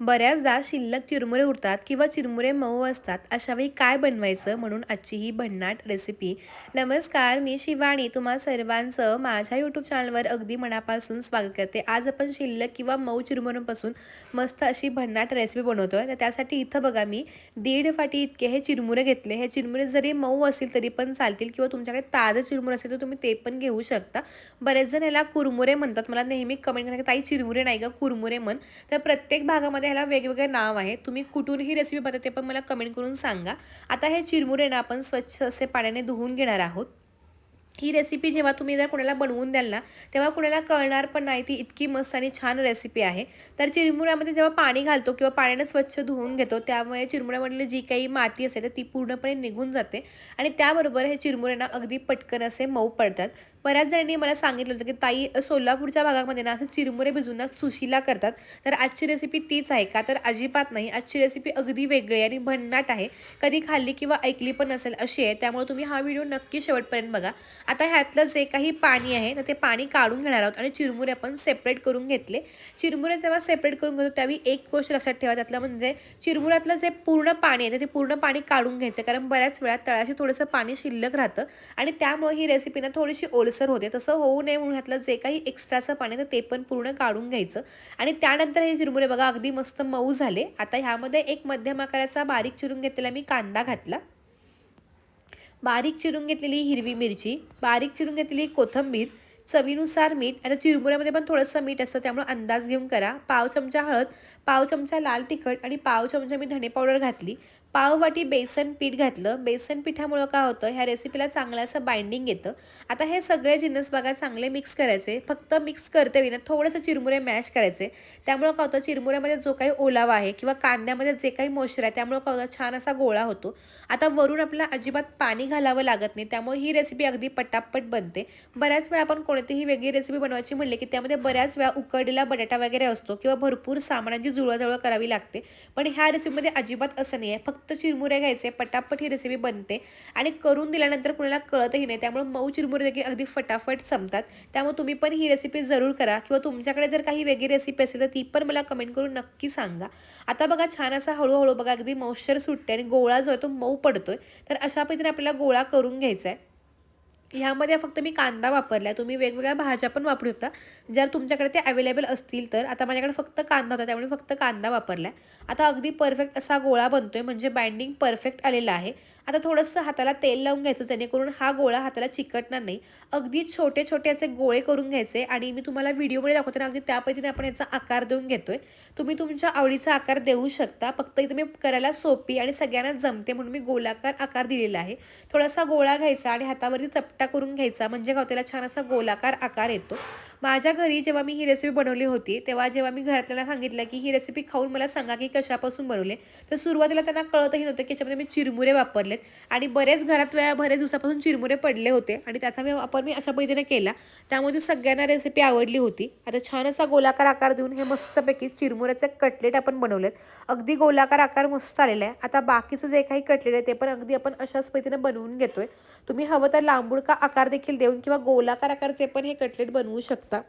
बऱ्याचदा शिल्लक चिरमुरे उरतात किंवा चिरमुरे मऊ असतात. अशावेळी काय बनवायचं म्हणून आजची ही भन्नाट रेसिपी नमस्कार मी शिवानी. तुम्हा सर्वांचं माझ्या यूट्यूब चॅनलवर अगदी मनापासून स्वागत करते. आज आपण शिल्लक किंवा मऊ चिरमुऱ्यांपासून मस्त अशी भन्नाट रेसिपी बनवतोय. तर त्यासाठी इथं बघा मी दीड फाटी इतके हे चिरमुरे घेतले. हे चिरमुरे जरी मऊ असतील तरी पण चालतील किंवा तुमच्याकडे ताजं चिरमुरे असेल तर तुम्ही ते पण घेऊ शकता. बरेच जण याला कुरमुरे म्हणतात. मला नेहमी कमेंट करतात ताई चिरमुरे नाही का कुरमुरे म्हण. तर प्रत्येक भागामध्ये ह्याला वेगवेगळे नाव आहे तुम्ही कुठून ही रेसिपी बनवते ते पण मला कमेंट करून सांगा. आता हे चिरमुरे ना आपण स्वच्छ असे पाण्याने धुवून घेणार आहोत. ही रेसिपी जेव्हा तुम्ही जर कोणाला बनवून द्याल ना तेव्हा कोणाला कळणार पण नाही. ती इतकी मस्त आणि छान रेसिपी आहे. तर चिरमुऱ्यामध्ये जेव्हा पाणी घालतो किंवा पाण्याने स्वच्छ धुवून घेतो त्यामुळे चिरमुऱ्यामधली जी काही माती असेल तर ती पूर्णपणे निघून जाते. आणि त्याबरोबर हे चिरमुरेना अगदी पटकन असे मऊ पडतात. बऱ्याच जणांनी मला सांगितलं होतं की ताई सोलापूरच्या भागामध्ये ना असं चिरमुरे भिजून ना सुशीला करतात. तर आजची रेसिपी तीच आहे का? तर अजिबात नाही. आजची रेसिपी अगदी वेगळी आणि भन्नाट आहे. कधी खाल्ली किंवा ऐकली पण नसेल अशी आहे. त्यामुळे तुम्ही हा व्हिडिओ नक्की शेवटपर्यंत बघा. आता ह्यातलं जे काही पाणी आहे तर ते पाणी काढून घेणार आहोत आणि चिरमुरे आपण सेपरेट करून घेतले. चिरमुरे जेव्हा सेपरेट करून घेतो त्यावेळी एक गोष्ट लक्षात ठेवा. त्यातलं म्हणजे चिरमुऱ्यातलं जे पूर्ण पाणी आहे ते पूर्ण पाणी काढून घ्यायचं. कारण बऱ्याच वेळा तळाशी थोडंसं पाणी शिल्लक राहतं. आणि त्यामुळे ही रेसिपी ना थोडीशी ओल ओलसर होते तसं होऊ नये म्हणून ह्यातलं जे काही एक्स्ट्राचं पाणी तर ते पण पूर्ण काढून घ्यायचं. आणि त्यानंतर हे चिरमुरे बघा अगदी मस्त मऊ झाले. आता ह्यामध्ये एक मध्यम आकाराचा बारीक चिरून घेतलेला मी कांदा घातला. बारीक चिरून घेतलेली हिरवी मिरची बारीक चिरून घेतलेली कोथिंबीर चवीनुसार मीठ आता चिरमुऱ्यामध्ये पण थोडंसं मीठ असतं त्यामुळे अंदाज घेऊन करा. पाव चमचा हळद पाव चमचा लाल तिखट आणि पाव चमचा मी धणे पावडर घातली. पाव वाटी बेसन पीठ घातलं. बेसन पिठामुळं काय होतं ह्या रेसिपीला चांगलं असं बाइंडिंग येतं. आता हे सगळे जिन्नस बघा चांगले मिक्स करायचे. फक्त मिक्स करते विना थोडंसं चिरमुरे मॅश करायचे. त्यामुळं काय होतं चिरमुऱ्यामध्ये जो काही ओलावा आहे किंवा कांद्यामध्ये जे काही मोशर आहे त्यामुळं काय होतं छान असा गोळा होतो. आता वरून आपल्याला अजिबात पाणी घालावं लागत नाही. त्यामुळे ही रेसिपी अगदी पटापट बनते. बऱ्याच वेळा आपण कोणतीही वेगळी रेसिपी बनवायची म्हणले की त्यामध्ये बऱ्याच वेळा उकडलेला बटाटा वगैरे असतो किंवा भरपूर सामानाची जुळवाजुळव करावी लागते. पण ह्या रेसिपीमध्ये अजिबात असं नाही आहे फक्त फक्त चिरमुरे घ्यायचे पटापट ही रेसिपी बनते. आणि करून दिल्यानंतर कुणाला कळतही नाही त्यामुळे मऊ चिरमुरे देखील अगदी फटाफट संपतात. त्यामुळे तुम्ही पण ही रेसिपी जरूर करा किंवा तुमच्याकडे जर काही वेगळी रेसिपी असेल तर ती पण मला कमेंट करून नक्की सांगा. आता बघा छान असा हळूहळू बघा अगदी मॉइश्चर सुटते आणि गोळा जो आहे तो मऊ पडतोय. तर अशा पद्धतीने आपल्याला गोळा करून घ्यायचा आहे. ह्यामध्ये फक्त मी कांदा वापरला तुम्ही वेगवेगळ्या भाज्या पण वापरू शकता. जर तुमच्याकडे ते अवेलेबल असतील तर. आता माझ्याकडे फक्त कांदा होता त्यामुळे फक्त कांदा वापरला आता अगदी परफेक्ट असा गोळा बनतोय म्हणजे बाइंडिंग परफेक्ट आलेला आहे. आता थोडंसं हाताला तेल लावून घ्यायचं जेणेकरून हा गोळा हाताला चिकटणार नाही. अगदी छोटे छोटे असे गोळे करून घ्यायचे आणि मी तुम्हाला व्हिडिओमध्ये दाखवतो ना अगदी त्या पद्धतीने आपण याचा आकार देऊन घेतोय. तुम्ही तुमच्या आवडीचा आकार देऊ शकता. फक्त इथे मी करायला सोपी आणि सगळ्यांना जमते म्हणून मी गोलाकार आकार दिलेला आहे. थोडासा गोळा घ्यायचा आणि हातावरती चपट्टा करून घ्यायचा. म्हणजे का त्याला छान असा गोलाकार आकार येतो. माझ्या घरी जेव्हा मी ही रेसिपी बनवली होती तेव्हा जेव्हा मी घरातल्याला सांगितलं की ही रेसिपी खाऊन मला सांगा की कशापासून बनवले तर सुरुवातीला त्यांना कळतही नव्हतं. की याच्यामध्ये मी चिरमुरे वापरलेत आणि बरेच घरात वेळा बरेच दिवसापासून चिरमुरे पडले होते आणि त्याचा मी वापर मी अशा पद्धतीने केला. त्यामध्ये सगळ्यांना रेसिपी आवडली होती. आता छान असा गोलाकार आकार देऊन हे मस्तपैकी चिरमुऱ्याचे कटलेट आपण बनवलेत. अगदी गोलाकार आकार मस्त आलेला आहे. आता बाकीचं जे काही कटलेट आहे ते पण अगदी आपण अशाच पद्धतीने बनवून घेतोय. तुम्ही हवं तर लांबुडका आकार देखील देऊन किंवा गोलाकार आकारचे पण हे कटलेट बनवू शकता. tá?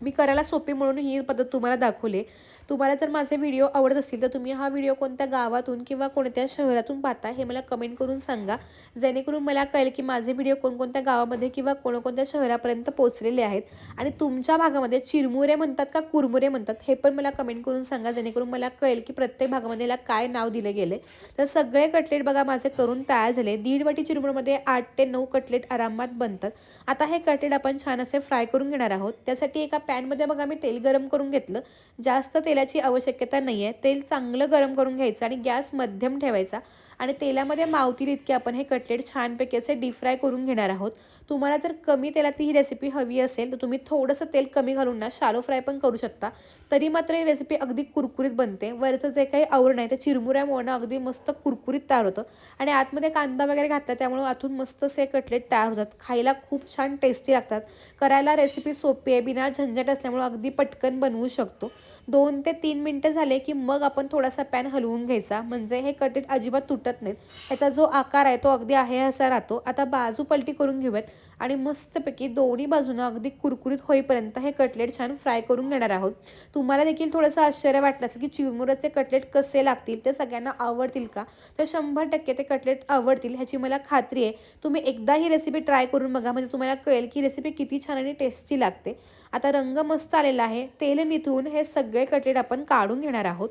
मी करायला सोपी म्हणून ही पद्धत तुम्हाला दाखवली. तुम्हाला जर माझे व्हिडिओ आवडत असतील तर तुम्ही हा व्हिडिओ कोणत्या गावातून किंवा कोणत्या शहरातून पाहता हे मला कमेंट करून सांगा. जेणेकरून मला कळेल की माझे व्हिडिओ कोणकोणत्या गावामध्ये किंवा कोणकोणत्या शहरापर्यंत पोहोचलेले आहेत. आणि तुमच्या भागामध्ये चिरमुरे म्हणतात का कुरमुरे म्हणतात हे पण मला कमेंट करून सांगा. जेणेकरून मला कळेल की प्रत्येक भागामध्ये याला काय नाव दिले गेले. तर सगळे कटलेट बघा माझे करून तयार झाले. दीड वाटी चिरमुरमध्ये आठ ते नऊ कटलेट आरामात बनतात. आता हे कटलेट आपण छान असे फ्राय करून घेणार आहोत. त्यासाठी एका पॅनमध्ये बघा मी तेल गरम करून घेतलं. जास्त तेलाची आवश्यकता नाही आहे तेल चांगलं गरम करून घ्यायचं आणि गॅस मध्यम ठेवायचा. आणि तेलामध्ये मावतील इतके आपण हे कटलेट छानपैकी असे डीप फ्राय करून घेणार आहोत. तुम्हाला जर कमी तेलातली ही रेसिपी हवी असेल तर तुम्ही थोडंसं तेल कमी घालून ना शालो फ्राय पण करू शकता. तरी मात्र ही रेसिपी अगदी कुरकुरीत बनते. वरचं जे काही आवरण आहे ते चिरमुऱ्यामुळं अगदी मस्त कुरकुरीत तयार होतं. आणि आतमध्ये कांदा वगैरे घातला त्यामुळे आतून मस्त असे कटलेट तयार होतात. खायला खूप छान टेस्टी लागतात. करायला रेसिपी सोपी आहे बिना झंझट असल्यामुळं अगदी पटकन बनवू शकतो. दोन ते तीन मिनटं झाले की मग आपण थोडासा पॅन हलवून घ्यायचा. म्हणजे हे कटलेट अजिबात तुटत नाहीत. त्याचा जो आकार आहे तो अगदी आहे असा राहतो. आता बाजू पलटी करून घेऊयात. आणि मस्तपैकी दोन्ही बाजूनं अगदी कुरकुरीत होईपर्यंत हे कटलेट छान फ्राय करून घेणार आहोत. तुम्हाला देखील थोडंसं आश्चर्य वाटलं असेल की चिरमुऱ्याचे कटलेट कसे लागतील ते सगळ्यांना आवडतील का? तर शंभर टक्के ते कटलेट आवडतील ह्याची मला खात्री आहे. तुम्ही एकदा ही रेसिपी ट्राय करून बघा म्हणजे तुम्हाला कळेल की रेसिपी किती छान आणि टेस्टी लागते. आता रंग मस्त आलेला आहे. तेल निथून हे सगळे कटलेट आपण काढून घेणार आहोत.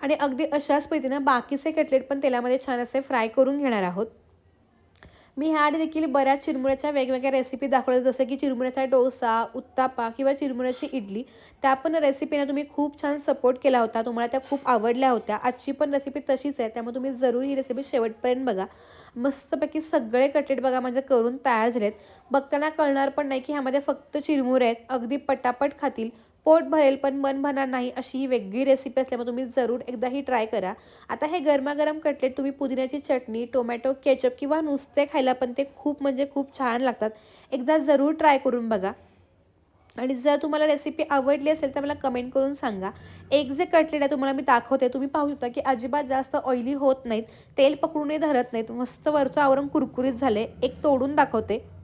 आणि अगदी अशाच पद्धतीनं बाकीचे कटलेट पण तेलामध्ये छान असे फ्राय करून घेणार आहोत. मी ह्या आधी देखील बऱ्याच चिरमुऱ्याच्या वेगवेगळ्या रेसिपी दाखवल्या. जसं की चिरमुऱ्याचा डोसा उत्तापा किंवा चिरमुऱ्याची इडली त्या पण रेसिपीने तुम्ही खूप छान सपोर्ट केला होता. तुम्हाला त्या खूप आवडल्या होत्या. आजची पण रेसिपी तशीच आहे. त्यामुळे तुम्ही जरूर ही रेसिपी शेवटपर्यंत बघा. मस्तपैकी सगळे कटलेट बघा म्हणजे करून तयार झालेत. बघताना कळणार पण नाही की ह्यामध्ये फक्त चिरमुरे आहेत. अगदी पटापट खातील. पोट भरेल पण मन भरणार नाही अशी ही वेगळी रेसिपी असल्यामुळे तुम्ही जरूर एकदा ही ट्राय करा. आता हे गरमागरम कटलेट तुम्ही पुदिन्याची चटणी टोमॅटो केचप किंवा नुसते खायला पण ते खूप म्हणजे खूप छान लागतात. एकदा जरूर ट्राय करून बघा. आणि जर तुम्हाला रेसिपी आवडली असेल तर मला कमेंट करून सांगा. एक जे कटलेट आहे तुम्हाला मी दाखवते. तुम्ही पाहू शकता की अजिबात जास्त ऑइली होत नाहीत. तेल पकडूनही धरत नाहीत. मस्त वरचं आवरण कुरकुरीत झाले एक तोडून दाखवते.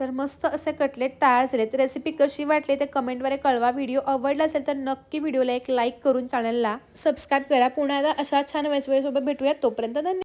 तर मस्त असे कटलेट तयार झाले. तर रेसिपी कशी वाटली ते कमेंटद्वारे कळवा. व्हिडिओ आवडला असेल तर नक्की व्हिडिओला एक लाईक करून चॅनलला सबस्क्राईब करा. पुन्हा अशा छान वेळेस भेटूयात तोपर्यंत धन्यवाद.